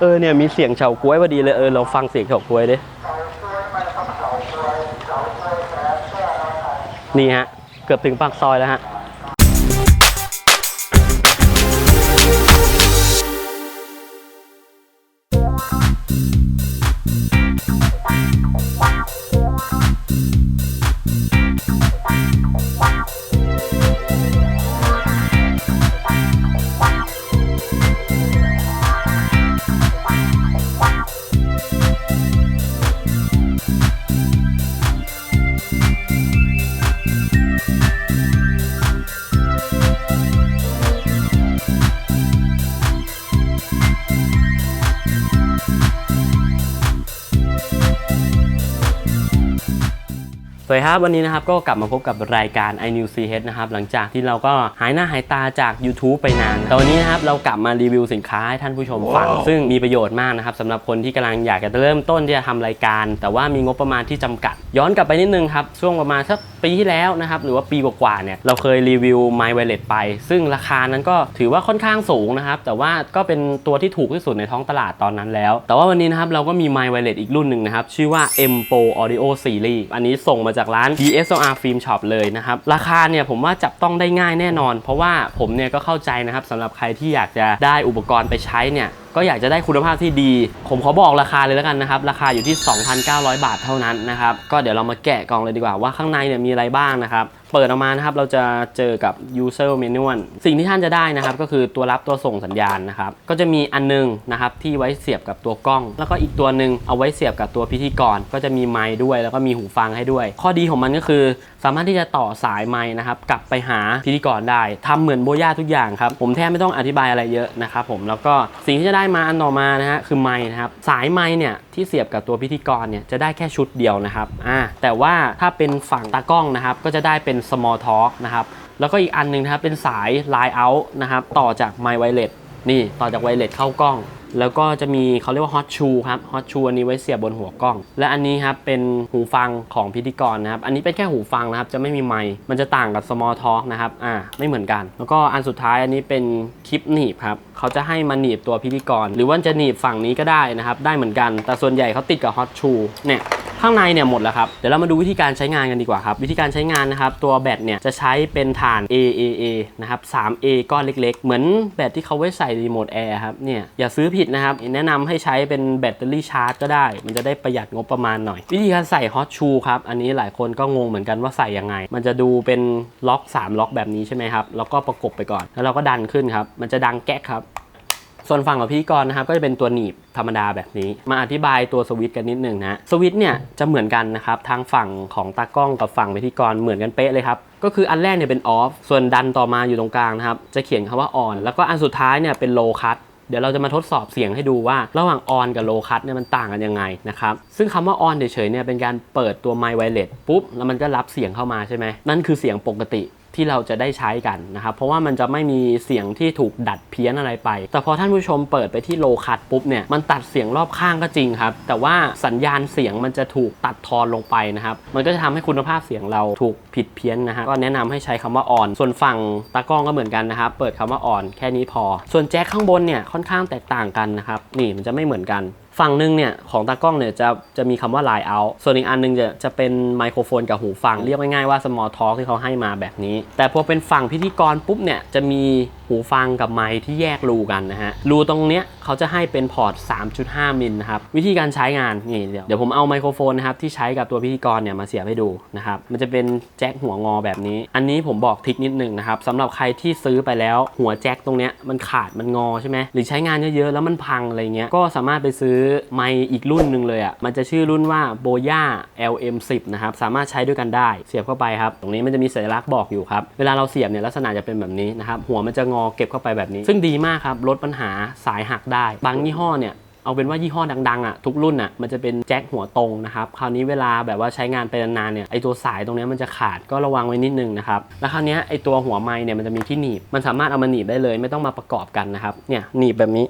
เออเนี่ยมีเสียงเฉาก้วยพอดีเลยเออเราฟังเสียงเฉาก้วยดินี่ฮะ เกือบถึงปากซอยแล้วฮะ สวัสดีครับวันนี้นะครับก็กลับมาพบกับรายการ i n e w c h นะครับหลังจากที่เราก็หายหน้าหายตาจาก YouTube ไปนานแต่วันนี้นะครับเรากลับมารีวิวสินค้าให้ท่านผู้ชมฟัง ซึ่งมีประโยชน์มากนะครับสำหรับคนที่กำลังอยากจะเริ่มต้นที่จะทำรายการ แต่ว่ามีงบประมาณที่จำกัด ย้อนกลับไปนิดนึงครับช่วงประมาณสักปีที่แล้วนะครับหรือว่าปีกว่าๆเนี่ยเราเคยรีวิว My Wallet ไป ซึ่งราคานั้นก็ถือว่าค่อนข้างสูงนะครับแต่ว่าก็เป็นตัวที่ถูกที่สุดในท้องตลาดตอนนั้นแล้ว แต่ว่าวันนี้นะครับเราก็มี My Wallet อีกรุ่นหนึ่งนะครับชื่อว่า M Pro Audio Series อันนี้ส่งมาจากร้าน DSLR Film Shop เลยนะครับ ราคาเนี่ยผมว่าจับต้องได้ง่ายแน่นอน เพราะว่าผมเนี่ยก็เข้าใจนะครับสำหรับใครที่อยากจะได้อุปกรณ์ไปใช้เนี่ย ก็อยากจะได้คุณภาพที่ดี ผมขอบอกราคาเลยแล้วกันนะครับ ราคาอยู่ที่ 2,900 บาทเท่านั้นนะครับ ก็เดี๋ยวเรามาแกะกล่องเลยดีกว่าว่าข้างในเนี่ยมีอะไรบ้างนะครับ เปิดออกมานะครับเราจะเจอกับ user manual สิ่งที่ท่านจะได้นะครับ ก็คือตัวรับตัวส่งสัญญาณนะครับ ก็จะมีอันนึงนะครับที่ไว้เสียบกับตัวกล้อง แล้วก็อีกตัวหนึ่งเอาไว้เสียบกับตัวพิธีกร ก็จะมีไมค์ด้วย แล้วก็มีหูฟังให้ด้วย ข้อดีของมันก็คือ สามารถที่จะต่อสายไมค์นะครับกลับไปหาพิธีกรได้ทำเหมือนโบย่าทุกอย่างครับผมแทบไม่ต้องอธิบายอะไรเยอะนะครับผมแล้วก็สิ่งที่จะได้มาอันต่อมานะฮะคือไม้นะครับสายไม้เนี่ยที่เสียบกับตัวพิธีกรเนี่ยจะได้แค่ชุดเดียวนะครับอ่าแต่ว่าถ้าเป็นฝั่งตากล้องนะครับก็จะได้เป็น small talk นะครับแล้วก็อีกอันหนึงนะครับเป็นสาย line out นะครับต่อจาก my wireless นี่ต่อจากไวเลสเข้ากล้อง แล้วก็จะมีเขาเรียกว่าฮอตชูครับฮอตชูอันนี้ไว้เสียบบนหัวกล้อง และอันนี้ครับเป็นหูฟังของพิธีกรนะครับ อันนี้เป็นแค่หูฟังนะครับ จะไม่มีไมค์มันจะต่างกับ small talk นะครับอ่าไม่เหมือนกัน แล้วก็อันสุดท้ายอันนี้เป็นคลิปหนีบครับเขาจะให้มาหนีบตัวพิธีกร หรือว่าจะหนีบฝั่งนี้ก็ได้นะครับ ได้เหมือนกัน แต่ส่วนใหญ่เขาติดกับฮอตชูเนี่ย ข้างในเนี่ยหมดแล้วครับ เดี๋ยวเรามาดูวิธีการใช้งานกันดีกว่าครับ วิธีการใช้งานนะครับ ตัวแบตเนี่ยจะใช้เป็นฐาน AAA นะครับ 3A ก้อนเล็กๆ เหมือนแบตที่เขาไว้ใส่รีโมทแอร์ครับ เนี่ยอย่าซื้อผิดนะครับ แนะนำให้ใช้เป็นแบตเตอรี่ชาร์จก็ได้ มันจะได้ประหยัดงบประมาณหน่อย วิธีการใส่ฮอตชูครับ อันนี้หลายคนก็งงเหมือนกันว่าใส่ยังไง มันจะดูเป็นล็อก 3 ล็อกแบบนี้ใช่ไหมครับ แล้วก็ประกบไปก่อน แล้วเราก็ดันขึ้นครับ มันจะดังแก๊กครับ ส่วนฝั่งของพิธีกรนะครับก็จะเป็นตัวหนีบธรรมดาแบบนี้ มาอธิบายตัวสวิตช์กันนิดหนึ่งนะสวิตช์เนี่ยจะเหมือนกันนะครับทางฝั่งของตากล้องกับฝั่งพิธีกรเหมือนกันเป๊ะเลยครับก็คืออันแรกเนี่ยเป็นออฟส่วนดันต่อมาอยู่ตรงกลางนะครับจะเขียนคำว่าออนแล้วก็อันสุดท้ายเนี่ยเป็นโลคัตเดี๋ยวเราจะมาทดสอบเสียงให้ดูว่าระหว่างออนกับโลคัตเนี่ยมันต่างกันยังไงนะครับ ซึ่งคำว่าออนเฉยๆเนี่ยเป็นการเปิดตัวไมค์ไวเลสปุ๊บ แล้วมันก็รับเสียงเข้ามาใช่ไหมนั่นคือเสียงปกติ ที่เราจะได้ใช้กันนะครับ เพราะว่ามันจะไม่มีเสียงที่ถูกดัดเพี้ยนอะไรไป แต่พอท่านผู้ชมเปิดไปที่โลคัตปุ๊บเนี่ยมันตัดเสียงรอบข้างก็จริงครับ แต่ว่าสัญญาณเสียงมันจะถูกตัดทอนลงไปนะครับมันก็จะทำให้คุณภาพเสียงเราถูกผิดเพี้ยนนะฮะก็แนะนำให้ใช้คำว่าออน ส่วนฝั่งตากล้องก็เหมือนกันนะครับเปิดคำว่าออนแค่นี้พอ ส่วนแจ็คข้างบนเนี่ยค่อนข้างแตกต่างกันนะครับนี่มันจะไม่เหมือนกัน ฝั่งหนึ่งเนี่ยของตากล้องเนี่ยจะจะมีคำว่า line out ส่วนอีกอันหนึงจะจะเป็นไมโครโฟนกับหูฟัง เรียกง่ายๆว่า small talk ที่เขาให้มาแบบนี้ แต่พอเป็นฝั่งพิธีกรปุ๊บเนี่ยจะมีหูฟังกับไมค์ที่แยกรูกันนะฮะ รูตรงเนี้ยเขาจะให้เป็นพอร์ต 3.5 มิลนะครับ วิธีการใช้งานนี่เดี๋ยวเดี๋ยวผมเอาไมโครโฟนนะครับที่ใช้กับตัวพิธีกรเนี่ยมาเสียบให้ดูนะครับ มันจะเป็นแจ็คหัวงอแบบนี้ อันนี้ผมบอกทิกนิดหนึงนะครับสำหรับใครที่ซื้อไปแล้วหัวแจ็คตรงเนี้ยมันขาดมันงอใช่ไหมหรือใช้งานเยอะๆแล้วมันพังอะไรเงี้ยก็สามารถไปซื้อไมค์อีกรุ่นหนึ่งเลยอะมันจะชื่อรุ่นว่า Boya LM10 นะครับสามารถใช้ด้วยกันได้เสียบเข้าไปครับตรงนี้มันจะมีสัญลักษณ์บอกอยู่ครับเวลาเราเสียบเนี่ยลักษณะจะเป็นแบบนี้นะครับหัวมันจะงอเก็บเข้าไปแบบนี้ ซึ่งดีมากครับลดปัญหาสายหักได้ บางยี่ห้อเนี่ยเอาเป็นว่ายี่ห้อดังๆอะทุกรุ่นอะมันจะเป็นแจ็คหัวตรงนะครับคราวนี้เวลาแบบว่าใช้งานไปนานๆเนี่ยไอตัวสายตรงนี้มันจะขาดก็ระวังไว้นิดนึงนะครับแล้วคราวนี้ไอตัวหัวไม้เนี่ยมันจะมีที่หนีบมันสามารถเอามาหนีบได้เลย ไม่ต้องมาประกอบกันนะครับเนี่ยหนีบแบบนี้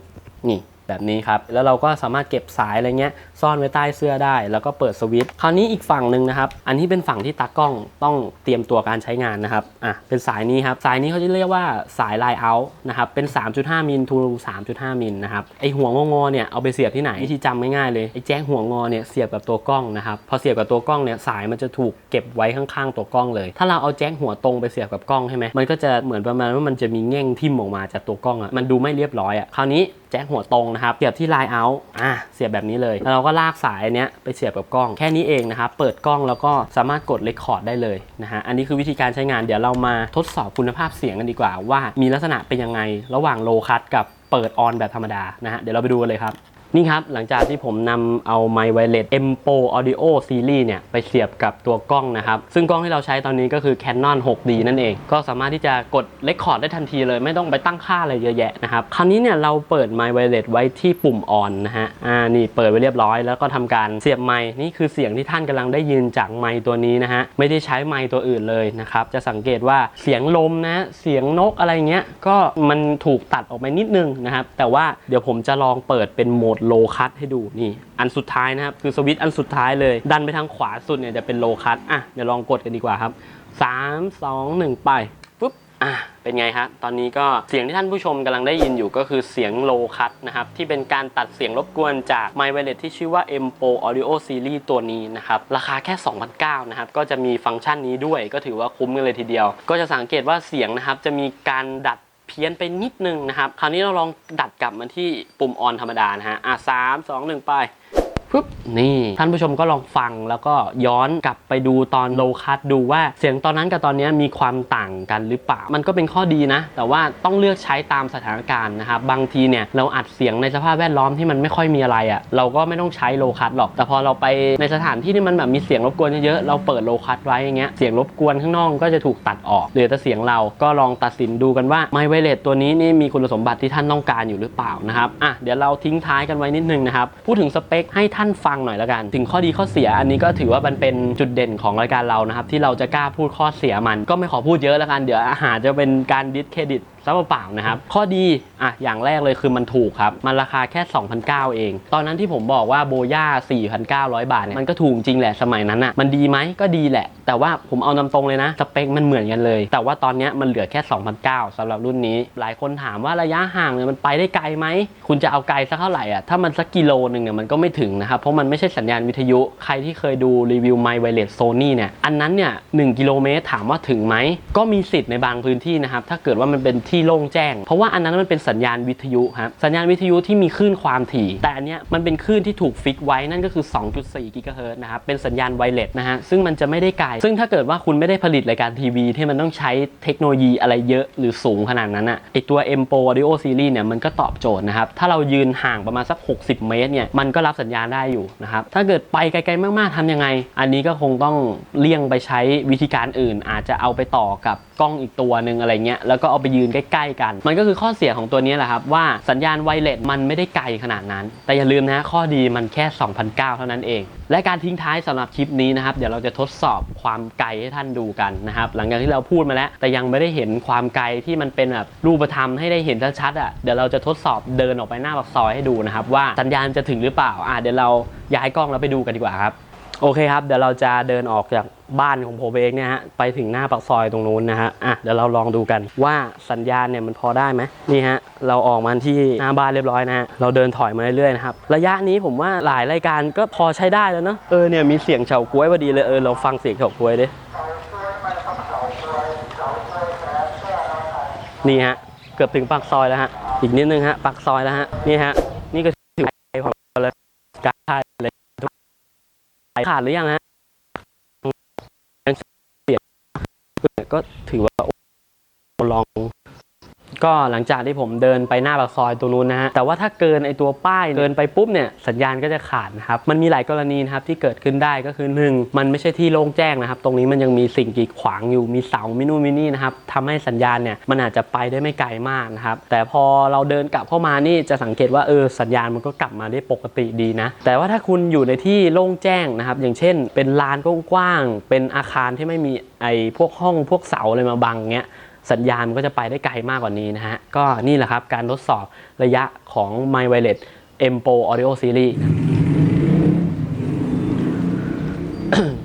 นี่ แบบนี้ครับ แล้วเราก็สามารถเก็บสายอะไรเงี้ยซ่อนไว้ใต้เสื้อได้ แล้วก็เปิดสวิตช์คราวนี้อีกฝั่งหนึ่งนะครับ อันนี้เป็นฝั่งที่ตากล้องต้องเตรียมตัวการใช้งานนะครับอะเป็นสายนี้ครับ สายนี้เขาจะเรียกว่าสาย line out นะครับเป็น 3.5 มิล to 3.5 มิลนะครับไอหัวงอเนี่ยเอาไปเสียบที่ไหนวิธีจำง่ายๆเลยไอแจ้งหัวงอเนี่ยเสียบกับตัวกล้องนะครับพอเสียบกับตัวกล้องเนี่ยสายมันจะถูกเก็บไว้ข้างๆตัวกล้องเลย ถ้าเราเอาแจ้งหัวตรงไปเสียบกับกล้องใช่ไหมมันก็จะเหมือนประมาณว่ามันจะมีแง่งทิ่มออกมาจากตัวกล้องอะมันดูไม่เรียบร้อยอะคราวนี้แจ็คหัวตรงนะครับเสียบที่ line out อะเสียบแบบนี้เลย แล้วเราก็ลากสายอันเนี้ยไปเสียบกับกล้อง แค่นี้เองนะครับ เปิดกล้องแล้วก็สามารถกดเลคคอร์ดได้เลยนะฮะ อันนี้คือวิธีการใช้งาน เดี๋ยวเรามาทดสอบคุณภาพเสียงกันดีกว่า ว่ามีลักษณะเป็นยังไง ระหว่างโลคั t กับเปิดออนแบบธรรมดานะฮะ เดี๋ยวเราไปดูกันเลยครับ นี่ครับ หลังจากที่ผมนำเอาไมค์ไวเลส M-Pro Audio Series เนี่ย ไปเสียบกับตัวกล้องนะครับ ซึ่งกล้องที่เราใช้ตอนนี้ก็คือ Canon 6D นั่นเอง ก็สามารถที่จะกดเลคคอร์ดได้ทันทีเลย ไม่ต้องไปตั้งค่าอะไรเยอะแยะนะครับ คราวนี้เนี่ย เราเปิดไมค์ไวเลสไว้ที่ปุ่มออนนะฮะ อ่า นี่เปิดไว้เรียบร้อย แล้วก็ทำการเสียบไมค์นี่คือเสียงที่ท่านกำลังได้ยินจากไมค์ตัวนี้นะฮะ ไม่ได้ใช้ไมค์ตัวอื่นเลยนะครับ จะสังเกตว่าเสียงลมนะ เสียงนกอะไรเงี้ย ก็มันถูกตัดออกไปนิดนึงนะครับ แต่ว่าเดี๋ยวผมจะลองเปิดเป็นโหมดโลคัตให้ดูนี่ อันสุดท้ายนะครับ คือสวิตช์อันสุดท้ายเลย ดันไปทางขวาสุดเนี่ยจะเป็นโลคัตอะเดี๋ยวลองกดกันดีกว่าครับ 3 2 1 ไปปุ๊บอะเป็นไงฮะ ตอนนี้ก็เสียงที่ท่านผู้ชมกำลังได้ยินอยู่ก็คือเสียงโลคัตนะครับ ที่เป็นการตัดเสียงรบกวนจากไมค์ไวเลสที่ชื่อว่า M Pro Audio Series ตัวนี้นะครับ ราคาแค่2,009นะครับ ก็จะมีฟังก์ชันนี้ด้วยก็ถือว่าคุ้มกันเลยทีเดียว ก็จะสังเกตว่าเสียงนะครับ จะมีการดัด เพี้ยนไปนิดนึงนะครับ คราวนี้เราลองดัดกลับมาที่ปุ่มออนธรรมดานะฮะอะสามสองหนึ่งไป ปุ๊บนี่ท่านผู้ชมก็ลองฟังแล้วก็ย้อนกลับไปดูตอนโลคัตดูว่าเสียงตอนนั้นกับตอนนี้มีความต่างกันหรือเปล่า มันก็เป็นข้อดีนะ แต่ว่าต้องเลือกใช้ตามสถานการณ์นะครับบางทีเนี่ยเราอัดเสียงในสภาพแวดล้อมที่มันไม่ค่อยมีอะไรอะ่ะเราก็ไม่ต้องใช้โลคัตหรอก แต่พอเราไปในสถานที่ที่มันแบบมีเสียงรบกวนเยอะๆเราเปิดโลคัตไว้อย่างเงี้ยเสียงรบกวนข้างนอกก็จะถูกตัดออกเหลือแต่เสียงเราก็ลองตัดสินดูกันว่าไมค์ไวเลสตัวนี้นี่มีคุณสมบัติที่ท่านต้องการอยู่หรือเปล่านะครับอะเดี๋ยวเราทิ้งท้ายกันไว้นิดนึงนะครับพูดถึงสเปคให้ท่านฟังหน่อยแล้วกัน ถึงข้อดีข้อเสียอันนี้ก็ถือว่ามันเป็นจุดเด่นของรายการเรานะครับที่เราจะกล้าพูดข้อเสียมันก็ไม่ขอพูดเยอะแล้วกันเดี๋ยวอาหารจะเป็นการดิสเครดิต ซะเปล่าๆนะครับ ข้อดีอะอย่างแรกเลยคือมันถูกครับ มันราคาแค่2,009เอง ตอนนั้นที่ผมบอกว่าโบย่า 4,900 บาทเนี่ยมันก็ถูกจริงแหละสมัยนั้นอะมันดีไหมก็ดีแหละ แต่ว่าผมเอานำตรงเลยนะ สเปคมันเหมือนกันเลย แต่ว่าตอนนี้มันเหลือแค่2,009สำหรับรุ่นนี้ หลายคนถามว่าระยะห่างเนี่ยมันไปได้ไกลไหมคุณจะเอาไกลสักเท่าไหร่อะถ้ามันสักกิโลหนึ่งเนี่ยมันก็ไม่ถึงนะครับเพราะมันไม่ใช่สัญญาณวิทยุใครที่เคยดูรีวิวไมค์ไวเลสโซนี่เนี่ยอันนั้นเนี่ยหกิโลเมตรถามว่าถึงไหมก็มีสิทธิ์ในบางพื้นที่นะครับถ้าเกิดว่ามันเป็นทีโล่งแจ้ง เพราะว่าอันนั้นมันเป็นสัญญาณวิทยุครับสัญญาณวิทยุที่มีคลื่นความถี่ แต่อันเนี้ยมันเป็นคลื่นที่ถูกฟิกไว้นั่นก็คือ 2.4 กิกะเฮิรตซ์นะครับเป็นสัญญาณไวเลสนะฮะซึ่งมันจะไม่ได้ไกลซึ่งถ้าเกิดว่าคุณไม่ได้ผลิตรายการทีวี ที่มันต้องใช้เทคโนโลยีอะไรเยอะหรือสูงขนาดนั้นอะไอตัว M Pro Audio Series เนี่ยมันก็ตอบโจทย์นะครับถ้าเรายืนห่างประมาณสัก 60 เมตรเนี่ยมันก็รับสัญญาณได้อยู่นะครับถ้าเกิดไปไกลๆมากๆทำยังไง อันนี้ก็คงต้องเลี่ยงไปใช้วิธีการอื่น อาจจะเอาไปต่อกับกล้องอีกตัวหนึ่งอะไรเงี้ยแล้วก็เอาไปยืนใกล้ๆกัน มันก็คือข้อเสียของตัวนี้แหละครับว่าสัญญาณไวเลสมันไม่ได้ไกลขนาดนั้น แต่อย่าลืมนะข้อดีมันแค่ 2,009 เท่านั้นเอง และการทิ้งท้ายสำหรับคลิปนี้นะครับเดี๋ยวเราจะทดสอบความไกลให้ท่านดูกันนะครับหลังจากที่เราพูดมาแล้ว แต่ยังไม่ได้เห็นความไกลที่มันเป็นแบบรูปธรรมให้ได้เห็นชัดๆอะเดี๋ยวเราจะทดสอบเดินออกไปหน้าปากซอยให้ดูนะครับว่าสัญญาณจะถึงหรือเปล่าอะเดี๋ยวเราย้ายกล้องแล้วไปดูกันดีกว่าครับโอเคครับเดี๋ยวเราจะเดินออกจาก บ้านของผมเองเนี่ยฮะไปถึงหน้าปากซอยตรงนู้นนะฮะอะเดี๋ยวเราลองดูกันว่าสัญญาณเนี่ยมันพอได้ไหมนี่ฮะเราออกมาที่หน้าบ้านเรียบร้อยนะฮะเราเดินถอยมาเรื่อยๆนะครับระยะนี้ผมว่าหลายรายการก็พอใช้ได้แล้วเนอะเออเนี่ยมีเสียงเฉาก๊วยพอดีเลยเออเราฟังเสียงเฉาก๊วยดินี่ฮะเกือบถึงปากซอยแล้วฮะอีกนิดนึงฮะปากซอยแล้วฮะนี่ฮะนี่ก็ถือไกลของเราเลยกลายเลยขาดหรือยังฮะ ก็ถือว่า ก็หลังจากที่ผมเดินไปหน้าปากซอยตรงนู้นนะฮะแต่ว่าถ้าเกินไอตัวป้ายเกินไปปุ๊บเนี่ยสัญญาณก็จะขาดนะครับมันมีหลายกรณีนะครับที่เกิดขึ้นได้ก็คือ 1 มันไม่ใช่ที่โล่งแจ้งนะครับ ตรงนี้มันยังมีสิ่งกีดขวางอยู่มีเสามินูมินี่นะครับทำให้สัญญาณเนี่ยมันอาจจะไปได้ไม่ไกลมากนะครับแต่พอเราเดินกลับเข้ามานี่จะสังเกตว่าเออสัญญาณมันก็กลับมาได้ปกติดีนะแต่ว่าถ้าคุณอยู่ในที่โล่งแจ้งนะครับอย่างเช่น เป็นลานกว้างๆเป็นอาคารที่ไม่มีไอพวกห้องพวกเสาอะไรมาบังเงี้ย สัญญาณมันก็จะไปได้ไกลมากกว่านี้นะฮะ ก็นี่แหละครับ การทดสอบระยะของ My Wireless M Pro Audio Series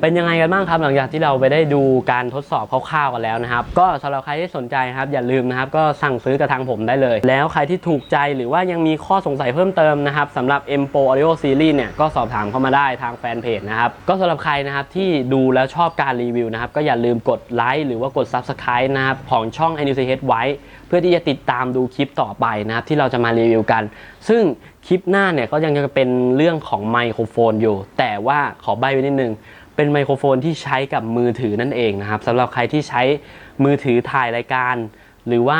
เป็นยังไงกันบ้างครับ หลังจากที่เราไปได้ดูการทดสอบคร่าวๆกันแล้วนะครับ ก็สำหรับใครที่สนใจครับ อย่าลืมนะครับ ก็สั่งซื้อกับทางผมได้เลย แล้วใครที่ถูกใจหรือว่ายังมีข้อสงสัยเพิ่มเติมนะครับสำหรับ M Pro Audio Series เนี่ยก็สอบถามเข้ามาได้ทางแฟนเพจนะครับก็สำหรับใครนะครับที่ดูแล้วชอบการรีวิวนะครับก็อย่าลืมกดไลค์หรือว่ากด Subscribe นะครับของช่อง i n e w c h ไว้ เพื่อที่จะติดตามดูคลิปต่อไปนะครับที่เราจะมารีวิวกัน ซึ่งคลิปหน้าเนี่ยก็ยังจะเป็นเรื่องของไมโครโฟนอยู่ แต่ว่าขอใบไว้นิดนึง เป็นไมโครโฟนที่ใช้กับมือถือนั่นเองนะครับสำหรับใครที่ใช้มือถือถ่ายรายการ หรือว่า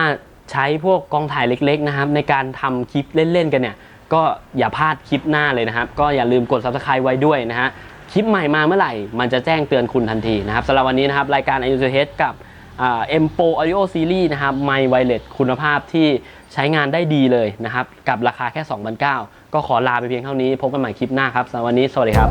ใช้พวกกล้องถ่ายเล็กๆนะครับในการทำคลิปเล่นๆกันเนี่ยก็อย่าพลาดคลิปหน้าเลยนะครับ ก็อย่าลืมกด subscribe ไว้ด้วยนะฮะคลิปใหม่มาเมื่อไหร่ มันจะแจ้งเตือนคุณทันทีนะครับสำหรับวันนี้นะครับ รายการ i u s h กับเอ็มโปออดิโอซีรีส์นะครับไมไวเลสคุณภาพที่ใช้งานได้ดีเลยนะครับ กับราคาแค่2,900ก็ขอลาไปเพียงเท่านี้ พบกันใหม่คลิปหน้าครับสำหรับวันนี้ สวัสดีครับ